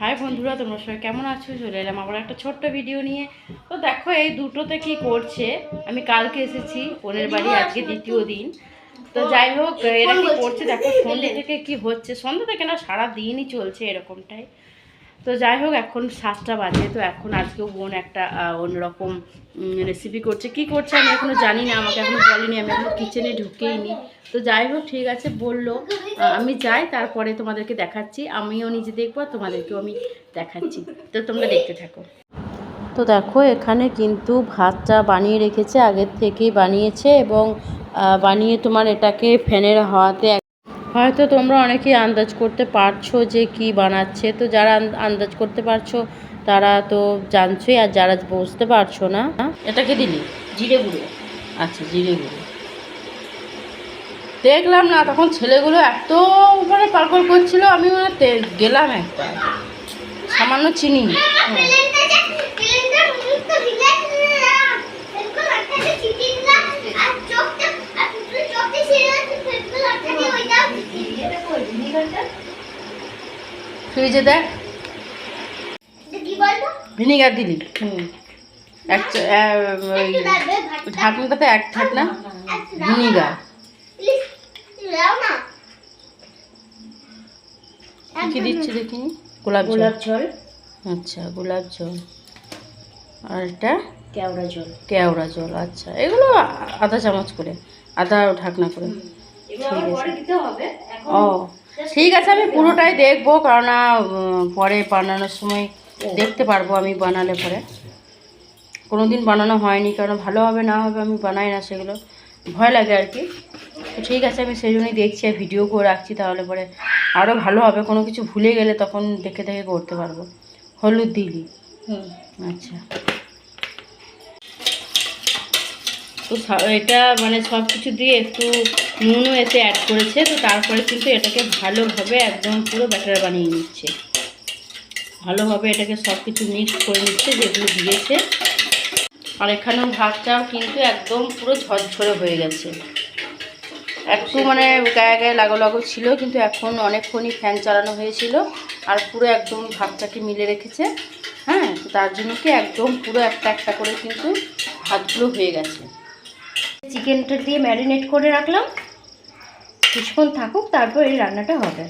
High বন্ধুরা তোমরা সবাই কেমন আছো? চলে এলাম আবার একটা ছোট্ট ভিডিও নিয়ে। তো দেখো এই দুটোতে কি করছে? আমি কালকে এসেছি বোনের বাড়ি আজকে দ্বিতীয় দিন। তো যাই হোক এরা কি করছে? দেখো সন্ধ্যে থেকে কি হচ্ছে? সন্ধ্যে থেকে না সারা দিনই চলছে এরকমটাই। তো যাই হোক এখন সাতটা বাজে, তো এখন আজকেও বোন একটা অন্যরকম রেসিপি করছে। কি করছে আমি এখনও জানি না, আমাকে এখনও বলেনি, আমি এখনও কিচেনে ঢুকেইনি। তো যাই হোক ঠিক আছে, বলল আমি যাই, তারপরে তোমাদেরকে দেখাচ্ছি, আমিও নিজে দেখব তোমাদেরকেও আমি দেখাচ্ছি। তো তোমরা দেখতে থাকো। তো দেখো, এখানে কিন্তু ভাতটা বানিয়ে রেখেছে, আগের থেকেই বানিয়েছে এবং বানিয়ে তোমার এটাকে ফ্যানের হাওয়াতে হয়তো তোমরা অনেকেই আন্দাজ করতে পারছ যে কি বানাচ্ছে তো যারা আন্দাজ করতে পারছ তারা তো জানছোই আর যারা বুঝতে পারছ না এটাকে দিলি জিরে গুঁড়ো আচ্ছা জিরে গুঁড়ো দেখলাম না তখন ছেলেগুলো এত মানে পাগল করছিল আমি মানে গেলাম একটা সামান্য চিনি ফ্রিজে দেখ। ভিনিগার দিলি। হুম। এক ওই ঢাকনাটাতে এক ঢাকনা ভিনিগার। কি দিচ্ছে দেখিনি? গোলাপ গোলাপ জল। আচ্ছা গোলাপ জল। আর এটা? কেওড়া জল। কেওড়া জল আচ্ছা। এগুলো আধা চামচ করে আধা ঢাকনা করে। দিতে হবে। ও। ঠিক আছে আমি পুরোটাই দেখব কারণ পরে বানানোর সময় দেখতে পারব আমি বানালে পরে। কোনো দিন বানানো হয়নি কারণ ভালো হবে না হবে আমি বানাই না সেগুলো। ভয় লাগে আর কি। তো ঠিক আছে আমি সেই জন্যই দেখছি আর ভিডিও করে রাখছি তাহলে পরে আরও ভালো হবে। কোনো কিছু ভুলে গেলে তখন দেখে দেখে করতে পারব। হলুদ দিলি আচ্ছা। তো এটা মানে সব কিছু দিয়ে একটু নুনও এতে অ্যাড করেছে, তো তারপরে কিন্তু এটাকে ভালোভাবে একদম পুরো ব্যাটার বানিয়ে নিচ্ছে। ভালোভাবে এটাকে সব কিছু মিক্স করে নিচ্ছে, যেগুলো দিয়েছে। আর এখানেও ভাতটাও কিন্তু একদম পুরো ঝরঝরে হয়ে গেছে। একটু মানে গায়ে গায়ে লাগো লাগো ছিল, কিন্তু এখন অনেকক্ষণই ফ্যান চালানো হয়েছিল, আর পুরো একদম ভাতটাকে মিলে রেখেছে। হ্যাঁ তার জন্য কি একদম পুরো একটা একটা করে কিন্তু ভাতগুলো হয়ে গেছে। চিকেনটা দিয়ে ম্যারিনেট করে রাখলাম। কিছুক্ষণ থাকুক, তারপর এই রান্নাটা হবে।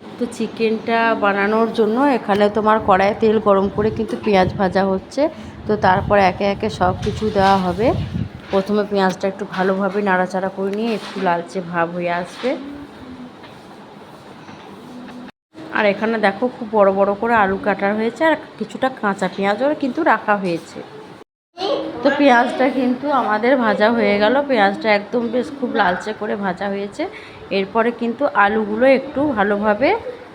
তো চিকেনটা বানানোর জন্য এখানে তোমার কড়াইয়ে তেল গরম করে কিন্তু পেঁয়াজ ভাজা হচ্ছে। তো তারপর একে একে সব কিছু দেওয়া হবে। প্রথমে পেঁয়াজটা একটু ভালোভাবে নাড়াচাড়া করে নিয়ে একটু লালচে ভাব হয়ে আসবে। আর এখানে দেখো খুব বড় বড় করে আলু কাটা হয়েছে, আর কিছুটা কাঁচা পেঁয়াজও কিন্তু রাখা হয়েছে। তো পেঁয়াজটা কিন্তু আমাদের ভাজা হয়ে গেল। পেঁয়াজটা একদম বেশ খুব লালচে করে ভাজা হয়েছে। এরপরে কিন্তু আলুগুলো একটু ভালোভাবে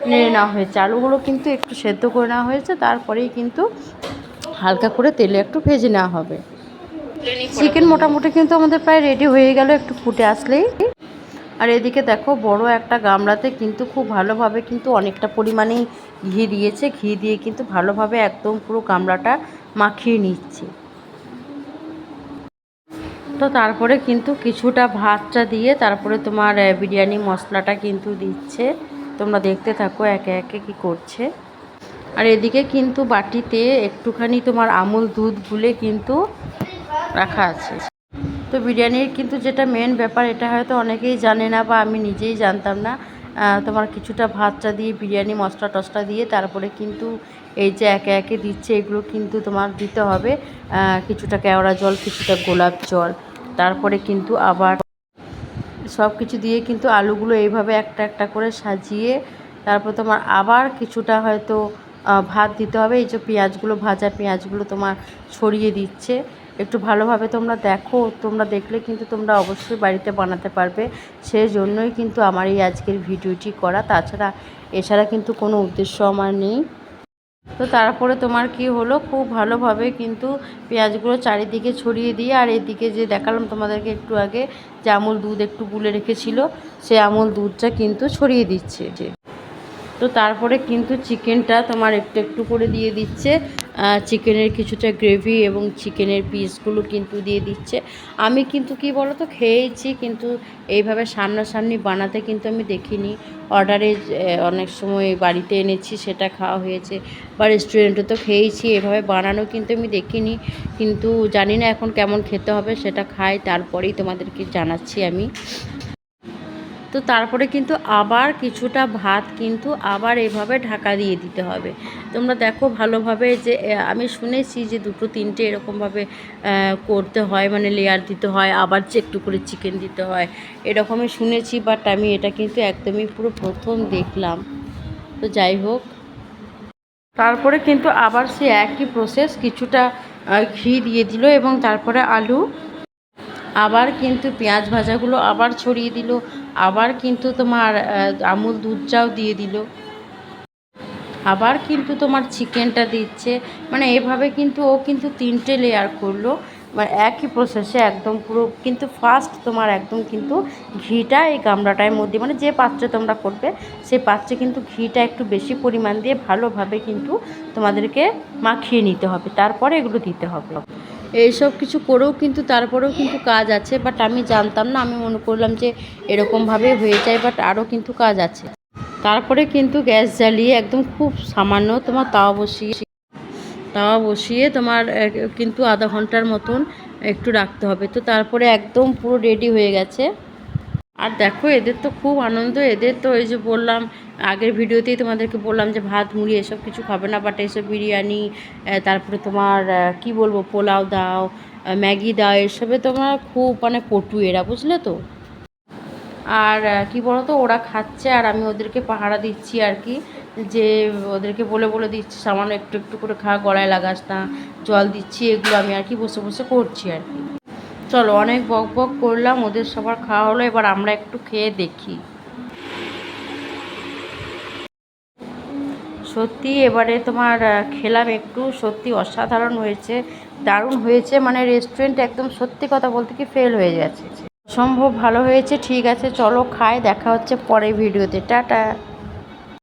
নেড়ে নেওয়া হয়েছে। আলুগুলো কিন্তু একটু সেদ্ধ করে নেওয়া হয়েছে। তারপরেই কিন্তু হালকা করে তেলে একটু ভেজে নেওয়া হবে। চিকেন মোটামুটি কিন্তু আমাদের প্রায় রেডি হয়ে গেল একটু ফুটে আসলেই। আর এদিকে দেখো, বড় একটা গামলাতে কিন্তু খুব ভালোভাবে কিন্তু অনেকটা পরিমাণেই ঘি দিয়েছে। ঘি দিয়ে কিন্তু ভালোভাবে একদম পুরো গামলাটা মাখিয়ে নিচ্ছে। তো তারপরে কিন্তু কিছুটা ভাতটা দিয়ে তারপরে তোমার বিরিয়ানি মশলাটা কিন্তু দিচ্ছে। তোমরা দেখতে থাকো একে একে কি করছে। আর এদিকে কিন্তু বাটিতে একটুখানি তোমার আমুল দুধ গুলে কিন্তু রাখা আছে। তো বিরিয়ানির কিন্তু যেটা মেন ব্যাপার, এটা হয়তো অনেকেই জানে না বা আমি নিজেই জানতাম না। তোমার কিছুটা ভাতটা দিয়ে, বিরিয়ানি, মশলা টসলা দিয়ে, তারপরে কিন্তু এই যে একে একে দিচ্ছে, এগুলো কিন্তু তোমার দিতে হবে কিছুটা কেওড়া জল, কিছুটা গোলাপ জল। তারপরে কিন্তু আবার সব কিছু দিয়ে কিন্তু আলুগুলো এইভাবে একটা একটা করে সাজিয়ে, তারপর তোমার আবার কিছুটা হয়তো ভাত দিতে হবে। এই যে পেঁয়াজগুলো, ভাজা পেঁয়াজগুলো তোমার ছড়িয়ে দিচ্ছে। একটু ভালোভাবে তোমরা দেখো, তোমরা দেখলে কিন্তু তোমরা অবশ্যই বাড়িতে বানাতে পারবে। সেই জন্যই কিন্তু আমার এই আজকের ভিডিওটি করা। তাছাড়া এছাড়া কিন্তু কোনো উদ্দেশ্য আমার নেই। তো তারপরে তোমার কি হলো? খুব ভালোভাবে কিন্তু পেঁয়াজগুলো চারিদিকে ছড়িয়ে দিয়ে, আর এদিকে যে দেখালাম তোমাদেরকে একটু আগে, যে আমুল দুধ একটু গুলে রেখেছিল, সে আমুল দুধটা কিন্তু ছড়িয়ে দিচ্ছে। তো তারপরে কিন্তু চিকেনটা তোমার একটু একটু করে দিয়ে দিচ্ছে। চিকেনের কিছুটা গ্রেভি এবং চিকেনের পিসগুলো কিন্তু দিয়ে দিচ্ছে। আমি কিন্তু কি বলো তো খেয়েছি কিন্তু এইভাবে সামনাসামনি বানাতে কিন্তু আমি দেখিনি। অর্ডারে অনেক সময় বাড়িতে এনেছি, সেটা খাওয়া হয়েছে বা রেস্টুরেন্টে তো খেয়েছি, এভাবে বানানো কিন্তু আমি দেখিনি। কিন্তু জানি না এখন কেমন খেতে হবে, সেটা খাই, তারপরেই তোমাদেরকে জানাচ্ছি আমি। তো তারপরে কিন্তু আবার কিছুটা ভাত কিন্তু আবার এভাবে ঢাকা দিয়ে দিতে হবে। তোমরা দেখো ভালোভাবে যে আমি শুনেছি যে দুটো তিনটে এরকমভাবে করতে হয় মানে লেয়ার দিতে হয়, আবার যে একটু করে চিকেন দিতে হয়, এরকমই শুনেছি বাট আমি এটা কিন্তু একদমই পুরো প্রথম দেখলাম। তো যাই হোক। তারপরে কিন্তু আবার সে একই প্রসেস কিছুটা ঘি দিয়ে দিল এবং তারপরে আলু আবার কিন্তু পেঁয়াজ ভাজাগুলো আবার ছড়িয়ে দিল, আবার কিন্তু তোমার আমুল দুধ দুধটাও দিয়ে দিল। আবার কিন্তু তোমার চিকেনটা দিচ্ছে। মানে এভাবে কিন্তু ও কিন্তু তিনটে লেয়ার করল। মানে একই প্রসেসে একদম পুরো, কিন্তু ফার্স্ট তোমার একদম কিন্তু ঘিটা এই গামলাটার মধ্যে মানে যে পাত্রে তোমরা করবে, সেই পাত্রে কিন্তু ঘিটা একটু বেশি পরিমাণ দিয়ে ভালোভাবে কিন্তু তোমাদেরকে মাখিয়ে নিতে হবে, তারপরে এগুলো দিতে হবে। এইসব কিছু করেও কিন্তু তারপরেও কিন্তু কাজ আছে বাট আমি জানতাম না, আমি মনে করলাম যে এরকমভাবে হয়ে যায় বাট আরও কিন্তু কাজ আছে। তারপরে কিন্তু গ্যাস জ্বালিয়ে একদম খুব সামান্য তোমার তাও বসিয়ে তাওয়া বসিয়ে তোমার কিন্তু আধা ঘণ্টার মতন একটু রাখতে হবে। তো তারপরে একদম পুরো রেডি হয়ে গেছে। আর দেখো, এদের তো খুব আনন্দ। এদের তো এই যে বললাম, আগের ভিডিওতেই তোমাদেরকে বললাম যে ভাত, মুড়ি এসব কিছু খাবে না বাট এসব বিরিয়ানি তারপরে তোমার কি বলব, পোলাও দাও ম্যাগি দাও, এসবে তোমার খুব মানে পটু এরা, বুঝলে তো? আর কি বলতো, ওরা খাচ্ছে আর আমি ওদেরকে পাহারা দিচ্ছি আর কি। যে ওদেরকে বলে বলে দিচ্ছি, সামান্য একটু একটু করে খা, গলায় লাগাস না, জল দিচ্ছি, এগুলো আমি আর কি বসে বসে করছি আর কি। চলো, অনেক বক বক করলাম, ওদের সবার খাওয়া হলো, এবার আমরা একটু খেয়ে দেখি। সত্যি এবারে তোমার খেলাম একটু, সত্যি অসাধারণ হয়েছে, দারুণ হয়েছে মানে রেস্টুরেন্ট একদম সত্যি কথা বলতে কি ফেল হয়ে গেছে। সম্ভব ভালো হয়েছে, ঠিক আছে, চলো খাই, দেখা হচ্ছে পরের ভিডিওতে টাটা।